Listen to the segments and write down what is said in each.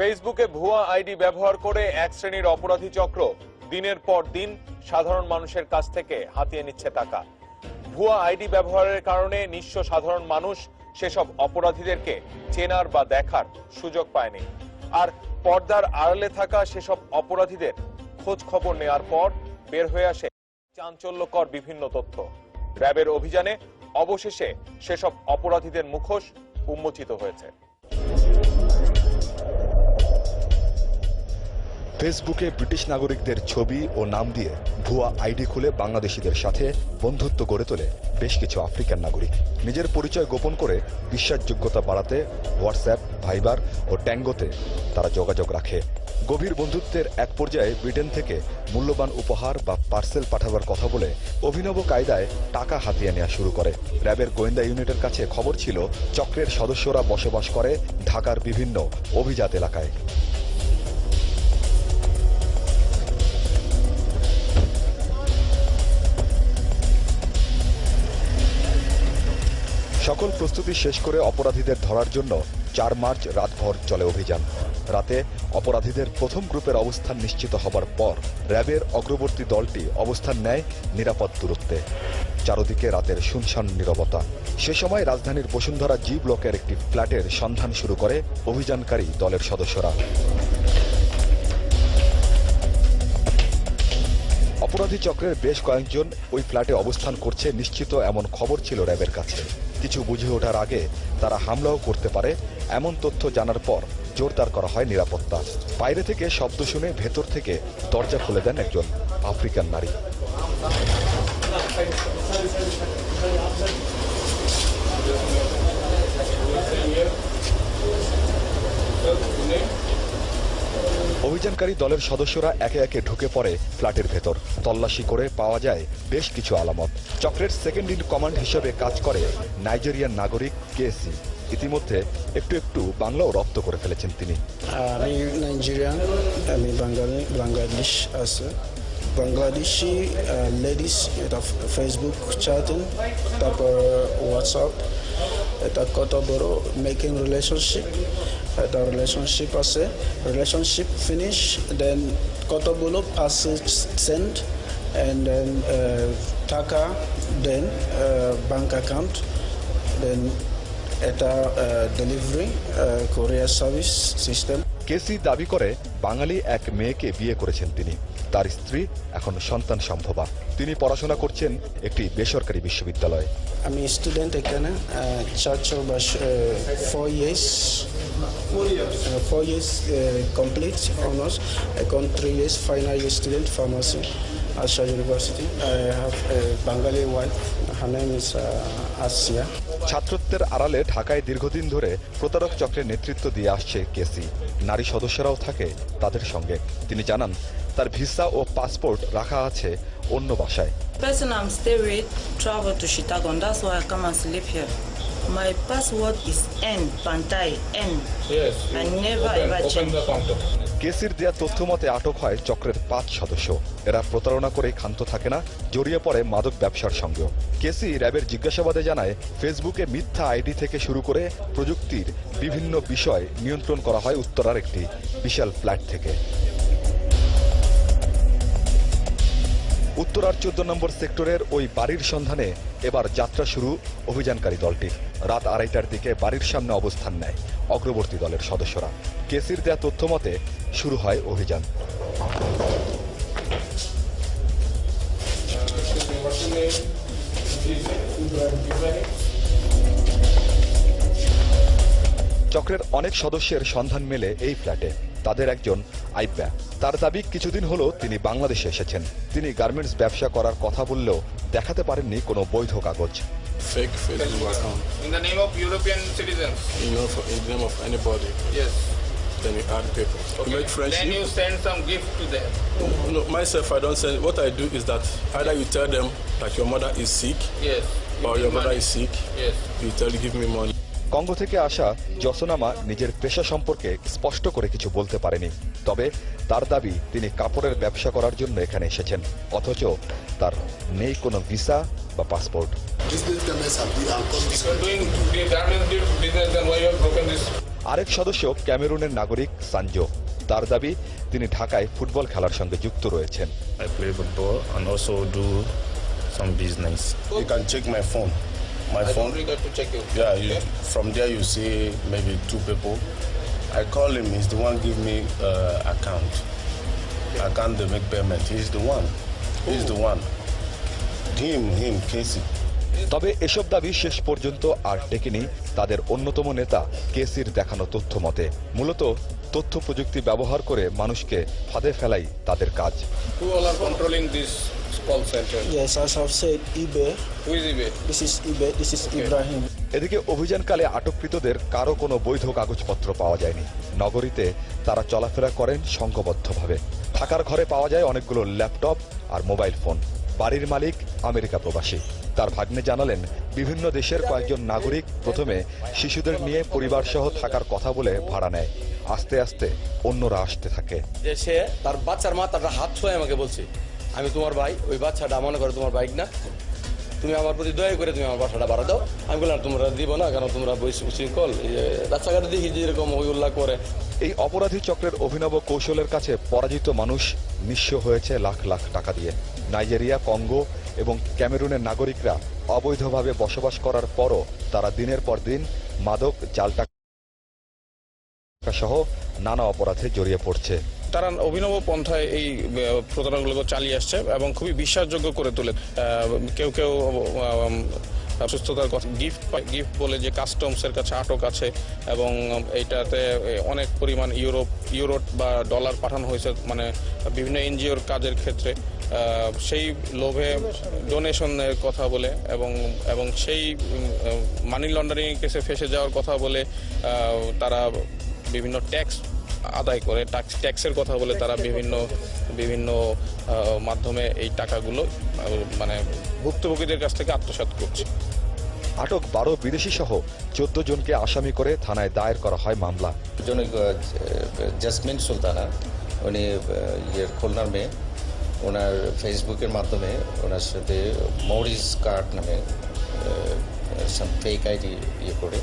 ফেসবুকে ভুয়া আইডি ব্যবহার করে এক শ্রেণির অপরাধী চক্র দিনের পর দিন সাধারণ মানুষের কাছ থেকে হাতিয়ে নিচ্ছে টাকা। ভুয়া আইডি ব্যবহারের কারণে নিঃস্ব সাধারণ মানুষ সেসব অপরাধীদেরকে চেনার বা দেখার সুযোগ পায়নি। আর পর্দার আড়ালে থাকা সেসব অপরাধীদের খোঁজ খবর নেওয়ার পর বের হয়ে আসে চাঞ্চল্যকর বিভিন্ন তথ্য। র্যাবের অভিযানে অবশেষে সেসব অপরাধীদের মুখোশ উন্মোচিত হয়েছে। ফেসবুকে ব্রিটিশ নাগরিকদের ছবি ও নাম দিয়ে ভুয়া আইডি খুলে বাংলাদেশিদের সাথে বন্ধুত্ব গড়ে তোলে বেশ কিছু আফ্রিকান নাগরিক। নিজের পরিচয় গোপন করে বিশ্বাসযোগ্যতা বাড়াতে হোয়াটসঅ্যাপ, ভাইবার ও ট্যাঙ্গোতে তারা যোগাযোগ রাখে। গভীর বন্ধুত্বের এক পর্যায়ে ব্রিটেন থেকে মূল্যবান উপহার বা পার্সেল পাঠাবার কথা বলে অভিনব কায়দায় টাকা হাতিয়ে নেওয়া শুরু করে। র্যাবের গোয়েন্দা ইউনিটের কাছে খবর ছিল, চক্রের সদস্যরা বসবাস করে ঢাকার বিভিন্ন অভিজাত এলাকায়। সকল প্রস্তুতি শেষ করে অপরাধীদের ধরার জন্য চার মার্চ রাতভর চলে অভিযান। রাতে অপরাধীদের প্রথম গ্রুপের অবস্থান নিশ্চিত হবার পর র্যাবের অগ্রবর্তী দলটি অবস্থান নেয় নিরাপদ দূরত্বে। চারদিকে রাতের শুনশান নীরবতা। সে সময় রাজধানীর বসুন্ধরা জি ব্লকের একটি ফ্ল্যাটের সন্ধান শুরু করে অভিযানকারী দলের সদস্যরা। অপরাধী চক্রের বেশ কয়েকজন ওই ফ্ল্যাটে অবস্থান করছে, নিশ্চিত এমন খবর ছিল র্যাবের কাছে। কিছু বুঝে ওঠার আগে তারা হামলাও করতে পারে, এমন তথ্য জানার পর জোরদার করা হয় নিরাপত্তা। বাইরে থেকে শব্দ শুনে ভেতর থেকে দরজা খুলে দেন একজন আফ্রিকান নারী। অভিযানকারী দলের সদস্যরা একে একে ঢুকে পড়ে ফ্ল্যাটের ভেতর। তল্লাশি করে পাওয়া যায় বেশ কিছু আলামত। চক্রের সেকেন্ড ইন কমান্ড হিসেবে কাজ করে নাইজেরিয়ান নাগরিক কেসি। ইতিমধ্যে একটু একটু বাংলাও রপ্ত করে ফেলেছেন তিনি। আমি নাইজেরিয়ান, আমি বাঙালি, বাংলাদেশ আছে। বাংলাদেশি লেডিস এটা ফেসবুক চ্যাটিং তারপর হোয়াটসঅ্যাপ এটা কত বড় মেকিং রিলেশনশিপ এটা রিলেশনশিপ আছে রিলেশনশিপ ফিনিশ দেন কতগুলো পাসেজ সেন্ড অ্যান্ড দেন টাকা দেন ব্যাঙ্ক অ্যাকাউন্ট দেন এটা ডেলিভারি কোরিয়ার সার্ভিস সিস্টেম কেসি দাবি করে বাঙালি এক মেয়েকে বিয়ে করেছেন তিনি। তার স্ত্রী এখন সন্তান সম্ভবা। তিনি পড়াশোনা করছেন একটি বেসরকারি বিশ্ববিদ্যালয়ে। আমি স্টুডেন্ট এখানে চারশো বাস four years four years complete honours এখন three years final year student pharmacy Bengali wife her name is Asia ছাত্রত্বের আড়ালে ঢাকায় দীর্ঘদিন ধরে প্রতারক চক্রের নেতৃত্ব দিয়ে আসছে কেসি। নারী সদস্যরাও থাকে তাদের সঙ্গে। তিনি জানান তার ভিসা ও পাসপোর্ট রাখা আছে অন্য বাসায় person I'm staying with travel to. That's why I come and sleep here. My password is N Pantai N. Yes. I never open, ever change. কেসির দেয়া তথ্য মতে আটক হয় চক্রের পাঁচ সদস্য এরা প্রতারণা করে ক্ষান্ত থাকে না জড়িয়ে পড়ে মাদক ব্যবসার সঙ্গেও কেসি র্যাবের জিজ্ঞাসাবাদে জানায় ফেসবুকে মিথ্যা আইডি থেকে শুরু করে প্রযুক্তির বিভিন্ন বিষয় নিয়ন্ত্রণ করা হয় উত্তরার একটি বিশাল ফ্ল্যাট থেকে উত্তরার চোদ্দ নম্বর সেক্টরের ওই বাড়ির সন্ধানে এবার যাত্রা শুরু অভিযানকারী দলটির রাত আড়াইটার দিকে বাড়ির সামনে অবস্থান নেয় অগ্রবর্তী দলের সদস্যরা। কেসির দেয়া তথ্য মতে, শুরু হয় অভিযান। চক্রের অনেক সদস্যের সন্ধান মেলে এই ফ্ল্যাটে। তাদের একজন আইব্যা। তার দাবি কিছুদিন হলো তিনি বাংলাদেশে এসেছেন। তিনি গার্মেন্টস ব্যবসা করার কথা বললেও দেখাতে পারেননি কোনো বৈধ কাগজ। Or your mother is sick, yes. you tell give me money. Congo থেকে আসা জসোনামা নিজের পেশা সম্পর্কে স্পষ্ট করে কিছু বলতে পারেনি। তবে তার দাবি তিনি কাপড়ের ব্যবসা করার জন্য এখানে এসেছেন অথচ তার নেই কোনো ভিসা বা পাসপোর্ট। আরেক সদস্য ক্যামেরুনের নাগরিক সানজো। তার দাবি তিনি ঢাকায় ফুটবল খেলার সঙ্গে যুক্ত রয়েছেন। My I phone. don't to check you. Yeah, you, from there you see maybe two people. I call him. He's the one give me uh, account. Account to make payment. He's the one. He's the one. Him, him, Casey. তবে এসব দাবি শেষ পর্যন্ত আর টেকেনি তাদের অন্যতম নেতা কেসির দেখানো তথ্য মতে। মূলত তথ্য প্রযুক্তি ব্যবহার করে মানুষকে ফাঁদে ফেলাই তাদের কাজ. এদিকে অভিযানকালে আটককৃতদের কারও কোনো বৈধ কাগজপত্র পাওয়া যায়নি। নগরীতে তারা চলাফেরা করেন সংঘবদ্ধভাবে। থাকার ঘরে পাওয়া যায় অনেকগুলো ল্যাপটপ আর মোবাইল ফোন। বাড়ির মালিক আমেরিকা প্রবাসী। তার ভাগ্নে জানালেন, বিভিন্ন দেশের কয়েকজন নাগরিক প্রথমে শিশুদের নিয়ে পরিবার সহ থাকার কথা বলে ভাড়া নেয়। আস্তে আস্তে অন্যরা আসতে থাকে। যে সে তার বাচ্চার মা তার হাত ছুঁয়ে আমাকে বলছে, আমি তোমার ভাই, ওই বাচ্চাটা মনে করে তোমার বাইক না তুমি আমার প্রতি দয়া করে তুমি আমার বাসাটা বাড়া দাও। আমি বললাম, তোমরা দিব না কেন? তোমরা শৃঙ্খল রাস্তাঘাটে দেখি যে এরকম হই উল্লাহ করে। এই অপরাধী চক্রের অভিনব কৌশলের কাছে পরাজিত মানুষ নিঃস্ব হয়েছে লাখ লাখ টাকা দিয়ে। নাইজেরিয়া, কঙ্গো এবং ক্যামেরুনের নাগরিকরা অবৈধভাবে বসবাস করার পরও তারা দিনের পর দিন মাদক, জাল টাকা সহ নানা অপরাধে জড়িয়ে পড়ছে। তারা অভিনব পন্থায় এই প্রতারণাগুলো চালিয়ে আসছে এবং খুবই বিশ্বাসযোগ্য করে তোলে। কেউ কেউ সুস্থতার কথা গিফট গিফট বলে যে কাস্টমসের কাছে আটক আছে এবং এইটাতে অনেক পরিমাণ ইউরোপ, ইউরোট বা ডলার পাঠানো হয়েছে মানে বিভিন্ন এনজিওর কাজের ক্ষেত্রে। সেই লোভে ডোনেশনের কথা বলে এবং এবং সেই মানি লন্ডারিং কেসে ফেসে যাওয়ার কথা বলে তারা বিভিন্ন ট্যাক্স আদায় করে ট্যাক্স ট্যাক্সের কথা বলে তারা বিভিন্ন বিভিন্ন মাধ্যমে এই টাকাগুলো মানে ভুক্তভোগীদের কাছ থেকে আত্মসাৎ করছে। আটক বারো বিদেশি সহ চোদ্দ জনকে আসামি করে থানায় দায়ের করা হয় মামলা। জাসমিন সুলতানা উনি ইয়ের খুলনার মেয়ে। ওনার ফেসবুকের মাধ্যমে ওনার সাথে মরিস কার্ড নামে সাম ফেক আইডি ইয়ে করে।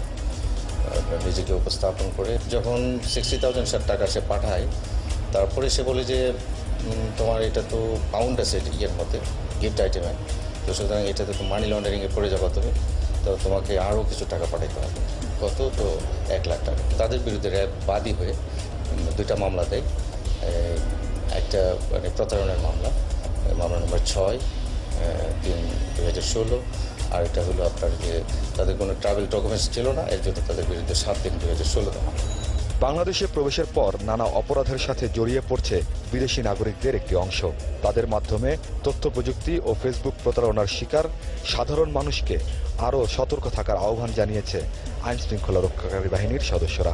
নিজেকে উপস্থাপন করে, যখন সিক্সটি থাউজেন্ড ষাট টাকা সে পাঠায়, তারপরে সে বলে যে তোমার এটা তো পাউন্ড আছে ইয়ের মধ্যে গিফট আইটেমে তো সুতরাং এটাতে তো মানি লন্ডারিংয়ে পড়ে যাবা তুমি। তো তোমাকে আরও কিছু টাকা পাঠাইতে হবে। কত? তো এক লাখ টাকা। তাদের বিরুদ্ধে র্যাব বাদী হয়ে দুইটা মামলা দেয়। একটা মানে প্রতারণার মামলা মামলা নম্বর ছয় তিন দু হাজার ষোলো। আর এটা হলো আপনার যে তাদের কোনো ট্রাভেল ডকুমেন্টস ছিল না, এর জন্য তাদের বিরুদ্ধে সাত দিন দুই হাজার মামলা বাংলাদেশে প্রবেশের পর নানা অপরাধের সাথে জড়িয়ে পড়ছে বিদেশি নাগরিকদের একটি অংশ। তাদের মাধ্যমে তথ্য প্রযুক্তি ও ফেসবুক প্রতারণার শিকার সাধারণ মানুষকে আরও সতর্ক থাকার আহ্বান জানিয়েছে আইন শৃঙ্খলা রক্ষাকারী বাহিনীর সদস্যরা।